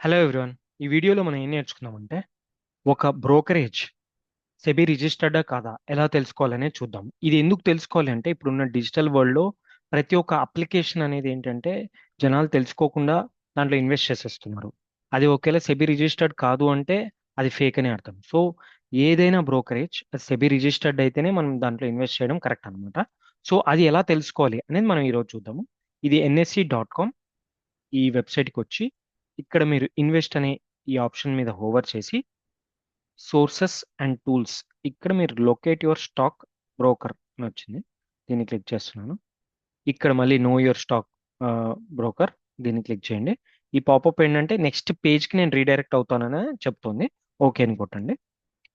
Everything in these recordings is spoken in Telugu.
హలో ఎవ్రీవన్ ఈ వీడియోలో మనం ఏం నేర్చుకున్నామంటే ఒక బ్రోకరేజ్ సెబీ రిజిస్టర్డా కాదా ఎలా తెలుసుకోవాలనే చూద్దాం. ఇది ఎందుకు తెలుసుకోవాలి అంటే ఇప్పుడున్న డిజిటల్ వరల్డ్లో ప్రతి ఒక్క అప్లికేషన్ అనేది ఏంటంటే జనాలు తెలుసుకోకుండా దాంట్లో ఇన్వెస్ట్ చేసేస్తున్నారు. అది ఒకవేళ సెబీ రిజిస్టర్డ్ కాదు అంటే అది ఫేక్ అనే అర్థం. సో ఏదైనా బ్రోకరేజ్ సెబీ రిజిస్టర్డ్ అయితేనే మనం దాంట్లో ఇన్వెస్ట్ చేయడం కరెక్ట్ అనమాట సో అది ఎలా తెలుసుకోవాలి అనేది మనం ఈరోజు చూద్దాము. ఇది ఎన్ఎస్సి డాట్ కామ్ ఈ వెబ్సైట్కి వచ్చి ఇక్కడ మీరు ఇన్వెస్ట్ అనే ఈ ఆప్షన్ మీద హోవర్ చేసి సోర్సెస్ అండ్ టూల్స్ ఇక్కడ మీరు లొకేట్ యువర్ స్టాక్ బ్రోకర్ అని వచ్చింది. దీన్ని క్లిక్ చేస్తున్నాను. ఇక్కడ మళ్ళీ నో యువర్ స్టాక్ బ్రోకర్ దీన్ని క్లిక్ చేయండి. ఈ పాపప్ ఏంటంటే నెక్స్ట్ పేజ్కి నేను రీడైరెక్ట్ అవుతానని చెప్తుంది. ఓకే అని కొట్టండి.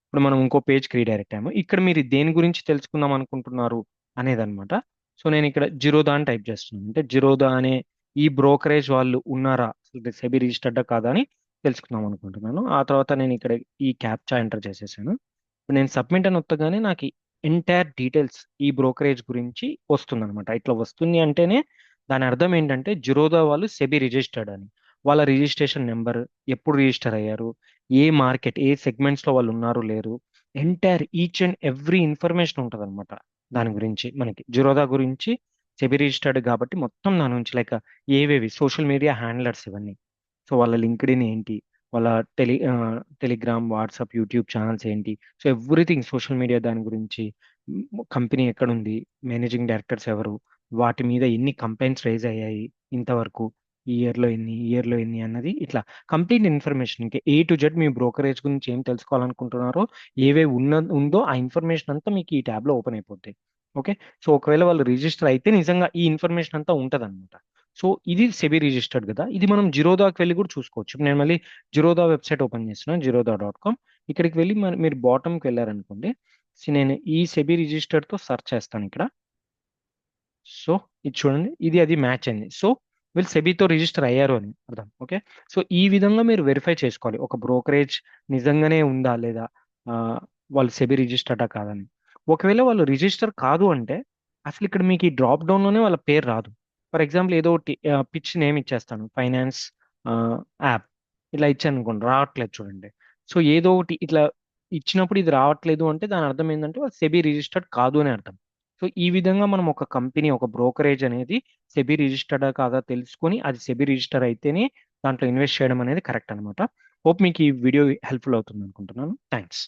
ఇప్పుడు మనం ఇంకో పేజ్కి రీడైరెక్ట్ అయ్యాము. ఇక్కడ మీరు దేని గురించి తెలుసుకుందాం అనుకుంటున్నారు అనేదన్నమాట. సో నేను ఇక్కడ జిరోదా అని టైప్ చేస్తున్నాను. అంటే జిరోదా అనే ఈ బ్రోకరేజ్ వాళ్ళు ఉన్నారా సెబీ రిజిస్టర్డా కాదా అని తెలుసుకుందాం అనుకుంటున్నాను. ఆ తర్వాత నేను ఇక్కడ ఈ క్యాప్చా ఎంటర్ చేసేసాను. ఇప్పుడు నేను సబ్మిట్ అని వస్తగానే నాకు ఎంటైర్ డీటెయిల్స్ ఈ బ్రోకరేజ్ గురించి వస్తుంది అనమాట ఇట్లా వస్తుంది అంటేనే దాని అర్థం ఏంటంటే జిరోదా వాళ్ళు సెబీ రిజిస్టర్డ్ అని. వాళ్ళ రిజిస్ట్రేషన్ నెంబర్ ఎప్పుడు రిజిస్టర్ అయ్యారు? ఏ మార్కెట్ ఏ సెగ్మెంట్స్లో వాళ్ళు ఉన్నారు లేరు? Entire each and every information ఉంటుంది అనమాట దాని గురించి మనకి జిరోదా గురించి సెబీ రిజిస్టర్డ్ కాబట్టి మొత్తం దాని నుంచి లైక్ ఏవేవి సోషల్ మీడియా హ్యాండ్లర్స్ ఇవన్నీ. సో వాళ్ళ లింక్డ్ఇన్ ఏంటి? వాళ్ళ tele Telegram WhatsApp YouTube channels ఏంటి? సో ఎవ్రీథింగ్ సోషల్ మీడియా దాని గురించి కంపెనీ ఎక్కడుంది? మేనేజింగ్ డైరెక్టర్స్ ఎవరు? వాటి మీద ఎన్ని కంప్లైంట్స్ రైజ్ అయ్యాయి? ఇంతవరకు ఈ ఇయర్లో ఎన్ని ఈ ఇయర్లో ఎన్ని అన్నది ఇట్లా కంప్లీట్ ఇన్ఫర్మేషన్ ఇంకా ఏ టు జెడ్ మీ బ్రోకరేజ్ గురించి ఏం తెలుసుకోవాలనుకుంటున్నారో ఏవే ఉన్న ఉందో ఆ ఇన్ఫర్మేషన్ అంతా మీకు ఈ ట్యాబ్లో ఓపెన్ అయిపోద్ది. ఓకే? సో ఒకవేళ వాళ్ళు రిజిస్టర్ అయితే నిజంగా ఈ ఇన్ఫర్మేషన్ అంతా ఉంటుంది అనమాట సో ఇది సెబీ రిజిస్టర్డ్ కదా? ఇది మనం జిరోదాకి వెళ్ళి కూడా చూసుకోవచ్చు. నేను మళ్ళీ జిరోదా వెబ్సైట్ ఓపెన్ చేస్తున్నాను జిరోదా డాట్ కామ్. ఇక్కడికి వెళ్ళి మీరు బాటమ్కి వెళ్ళారనుకోండి సో నేను ఈ సెబీ రిజిస్టర్తో సెర్చ్ చేస్తాను ఇక్కడ. సో ఇది చూడండి ఇది అది మ్యాచ్ అయింది. సో వీళ్ళు సెబీతో రిజిస్టర్ అయ్యారు అని అర్థం. ఓకే? సో ఈ విధంగా మీరు వెరిఫై చేసుకోవాలి. ఒక బ్రోకరేజ్ నిజంగానే ఉందా లేదా? వాళ్ళు సెబీ రిజిస్టర్డా కాదని. ఒకవేళ వాళ్ళు రిజిస్టర్ కాదు అంటే అసలు ఇక్కడ మీకు ఈ డ్రాప్ డౌన్లోనే వాళ్ళ పేరు రాదు. ఫర్ ఎగ్జాంపుల్ ఏదో ఒకటి పిచ్ నేమ్ ఇచ్చేస్తాను. ఫైనాన్స్ యాప్ ఇలా ఇచ్చాను అనుకోండి రావట్లేదు చూడండి. సో ఏదో ఒకటి ఇట్లా ఇచ్చినప్పుడు ఇది రావట్లేదు అంటే దాని అర్థం ఏంటంటే వాళ్ళు సెబీ రిజిస్టర్డ్ కాదు అని అర్థం. సో ఈ విధంగా మనం ఒక కంపెనీ ఒక బ్రోకరేజ్ అనేది సెబీ రిజిస్టర్డ్ కాదా తెలుసుకొని అది సెబీ రిజిస్టర్ అయితేనే దాంట్లో ఇన్వెస్ట్ చేయడం అనేది కరెక్ట్ అనమాట హోప్ మీకు ఈ వీడియో హెల్ప్ఫుల్ అవుతుంది అనుకుంటున్నాను. థ్యాంక్స్